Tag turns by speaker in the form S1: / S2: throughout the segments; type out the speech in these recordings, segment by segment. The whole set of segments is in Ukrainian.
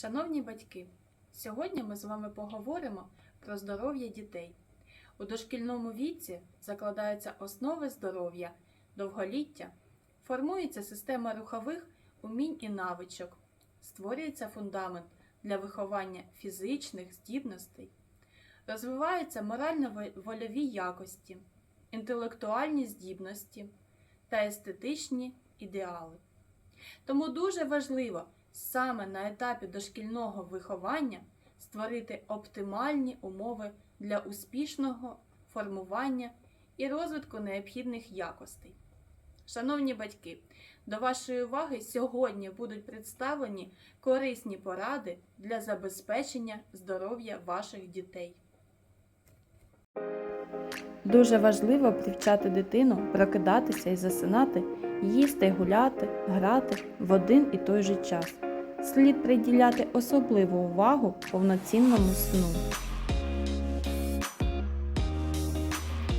S1: Шановні батьки, сьогодні ми з вами поговоримо про здоров'я дітей. У дошкільному віці закладаються основи здоров'я, довголіття, формується система рухових умінь і навичок, створюється фундамент для виховання фізичних здібностей, розвиваються морально-вольові якості, інтелектуальні здібності та естетичні ідеали. Тому дуже важливо саме на етапі дошкільного виховання створити оптимальні умови для успішного формування і розвитку необхідних якостей. Шановні батьки, до вашої уваги сьогодні будуть представлені корисні поради для забезпечення здоров'я ваших дітей. Дуже важливо привчати дитину прокидатися і засинати, їсти, гуляти, грати в один і той же час. Слід приділяти особливу увагу повноцінному сну.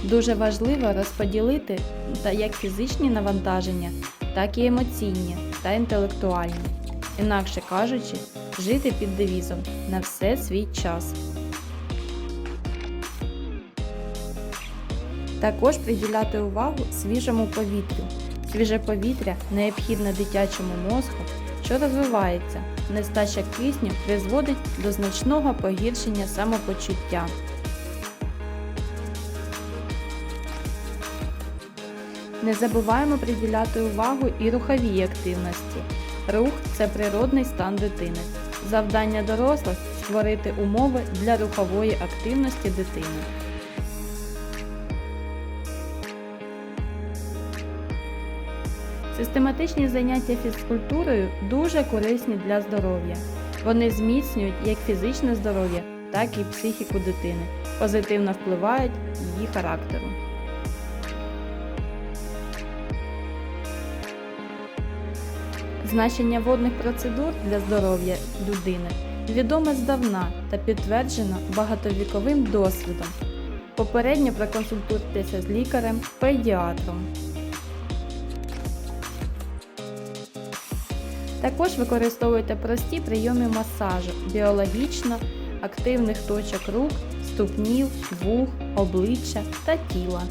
S1: Дуже важливо розподілити як фізичні навантаження, так і емоційні та інтелектуальні. Інакше кажучи, жити під девізом на все свій час. Також приділяти увагу свіжому повітрю. Свіже повітря необхідне дитячому мозку, що розвивається. Нестача кисню призводить до значного погіршення самопочуття. Не забуваємо приділяти увагу і руховій активності. Рух це природний стан дитини. Завдання дорослих створити умови для рухової активності дитини. Систематичні заняття фізкультурою дуже корисні для здоров'я. Вони зміцнюють як фізичне здоров'я, так і психіку дитини, позитивно впливають її характеру. Значення водних процедур для здоров'я людини відоме здавна та підтверджено багатовіковим досвідом. Попередньо проконсультуйтеся з лікарем, педіатром. Також використовуйте прості прийоми масажу біологічно активних точок рук, ступнів, вух, обличчя та тіла.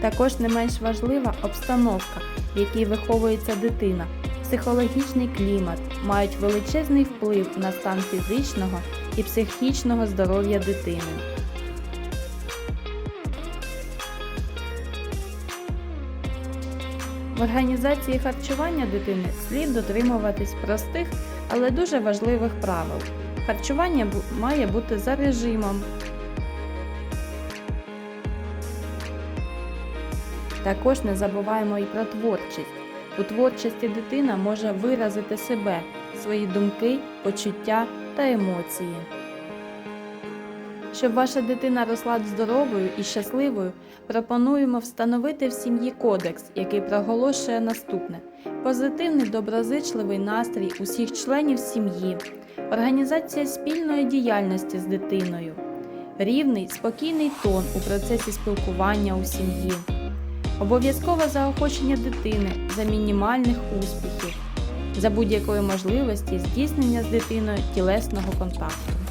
S1: Також не менш важлива обстановка, в якій виховується дитина. Психологічний клімат мають величезний вплив на стан фізичного і психічного здоров'я дитини. В організації харчування дитини слід дотримуватись простих, але дуже важливих правил. Харчування має бути за режимом. Також не забуваємо і про творчість. У творчості дитина може виразити себе, свої думки, почуття та емоції. Щоб ваша дитина росла здоровою і щасливою, пропонуємо встановити в сім'ї кодекс, який проголошує наступне: позитивний доброзичливий настрій усіх членів сім'ї, організація спільної діяльності з дитиною, рівний спокійний тон у процесі спілкування у сім'ї, обов'язкове заохочення дитини за мінімальних успіхів, за будь-якої можливості здійснення з дитиною тілесного контакту.